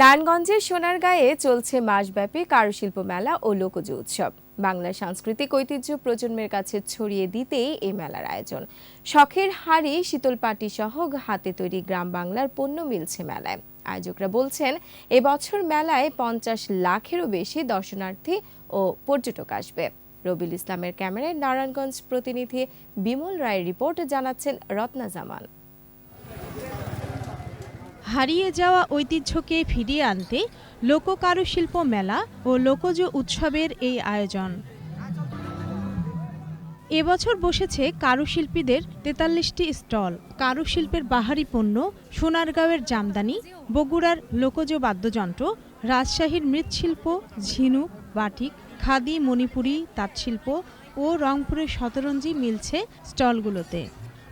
নারায়ণগঞ্জের সোনারগাঁয়ে চলছে মাসব্যাপী কারুশিল্প মেলা ও লোকজ উৎসব। বাংলার সাংস্কৃতিক ঐতিহ্য প্রজন্মের কাছে ছড়িয়ে দিতেই এই মেলার আয়োজন। শখের হাড়ি শীতলপাটি সহ হাতে তৈরি গ্রাম বাংলার পণ্য মিলছে মেলায়। আয়োজকরা বলছেন, এবছর মেলায় পঞ্চাশ লাখেরও বেশি দর্শনার্থী ও পর্যটক আসবে। রবিল ইসলামের ক্যামেরায় নারায়ণগঞ্জ প্রতিনিধি বিমল রায়ের রিপোর্ট জানাচ্ছেন রত্না জামান। হারিয়ে যাওয়া ঐতিহ্যকে ফিরিয়ে আনতে লোককারুশিল্প মেলা ও লোকজ উৎসবের এই আয়োজন। এবছর বসেছে কারুশিল্পীদের তেতাল্লিশটি স্টল, কারুশিল্পের বাহারি পণ্য, সোনারগাঁওয়ের জামদানি, বগুড়ার লোকজ বাদ্যযন্ত্র, রাজশাহীর মৃৎশিল্প, ঝিনুক, বাটিক, খাদি, মণিপুরি তাঁতশিল্প ও রংপুরের শতরঞ্জি মিলছে স্টলগুলোতে।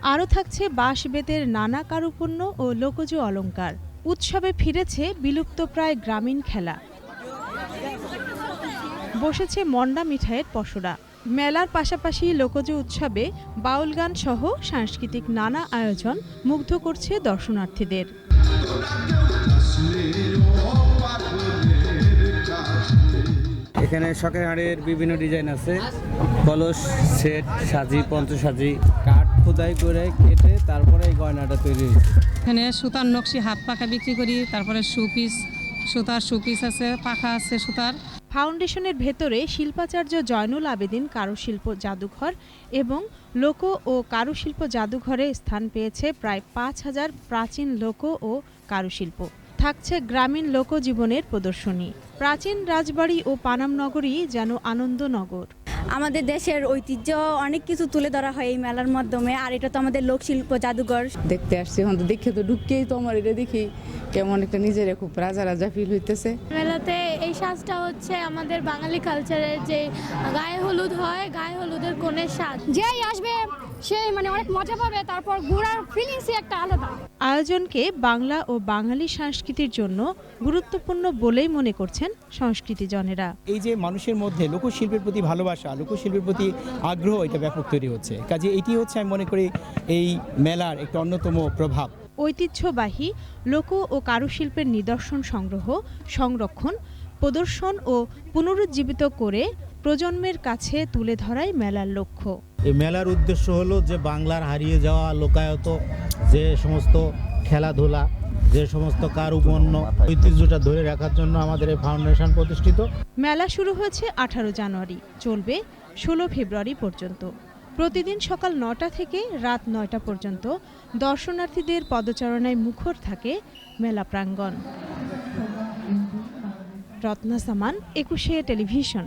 আরও থাকছে বাঁশ বেতের নানা কারুপণ্য ও লোকজ অলংকার। উৎসবে ফিরেছে বিলুপ্তপ্রায় গ্রামীণ খেলা। বসেছে মন্ডা মিঠাইয়ের পসরা। মেলার পাশাপাশি লোকজ উৎসবে বাউল গান সহ সাংস্কৃতিক নানা আয়োজন মুগ্ধ করছে দর্শনার্থীদের। এখানে শখের হাড়ের বিভিন্ন ডিজাইন আছে। কলস, সেট, সাজি, পঞ্চসাজি। খোদাই করে কেটে তারপরে এই গয়নাটা তৈরি হয়েছে। এখানে সুতার নকশি হাত পাখা বিক্রি করি তারপরে শু পিস সুতার শু পিস আছে পাখা আছে সুতার। ফাউন্ডেশনের ভেতরে শিল্পাচার্য জয়নুল আবেদিন কারুশিল্প জাদুঘর এবং লোক ও কারুশিল্প জাদুঘরে স্থান পেয়েছে প্রায় পাঁচ হাজার প্রাচীন লোক ও কারুশিল্প। থাকছে গ্রামীণ লোকজীবনের প্রদর্শনী। প্রাচীন রাজবাড়ি ও পানাম নগরী যেন আনন্দনগর। আমাদের দেশের ঐতিহ্য অনেক কিছু তুলে ধরা হয় এই মেলার মাধ্যমে আর এটা তো আমাদের লোকশিল্প জাদুঘর। দেখতে আসছি এখন তো দেখে তো ঢুককেই তো আমার এটা দেখি কেমন একটা নিজের খুব রাজা রাজা ফিল হইতেছে। মেলাতে এই সাজটা হচ্ছে আমাদের বাঙালি কালচারের যে গায়ে হলুদ হয় গায়ে হলুদের কোণের সাজ। যেই আসবে সে মানে অনেক মজা পাবে তারপর ঘোরার ফিলিংসই একটা আলাদা। আয়োজনকে বাংলা ও বাঙালি সংস্কৃতির জন্য গুরুত্বপূর্ণ বলেই মনে করছেন সংস্কৃতিজনেরা। এই যে মানুষের মধ্যে লোকশিল্পের প্রতি ভালোবাসা লোকশিল্পের প্রতি আগ্রহ এটা ব্যাপক তৈরি হচ্ছে। কাজে এটি হচ্ছে আমি মনে করি এই মেলার একটা অন্যতম প্রভাব। ঐতিহ্যবাহী লোক ও কারুশিল্পের নিদর্শন সংগ্রহ সংরক্ষণ প্রদর্শন ও পুনরুজ্জীবিত করে প্রজন্মের কাছে তুলে ধরাই মেলার লক্ষ্য। এই মেলার উদ্দেশ্য হলো যে বাংলার হারিয়ে যাওয়া লোকায়ত যে সমস্ত খেলাধুলা যে সমস্ত কারুপণ্য ঐতিহ্যটা ধরে রাখার জন্য আমাদের এই ফাউন্ডেশন প্রতিষ্ঠিত। মেলা শুরু হয়েছে আঠারো জানুয়ারি চলবে ষোলো ফেব্রুয়ারি পর্যন্ত। প্রতিদিন সকাল নটা থেকে রাত নয়টা পর্যন্ত দর্শনার্থীদের পদচারণায় মুখর থাকে মেলা প্রাঙ্গণ। রত্না সামান একুশে টেলিভিশন।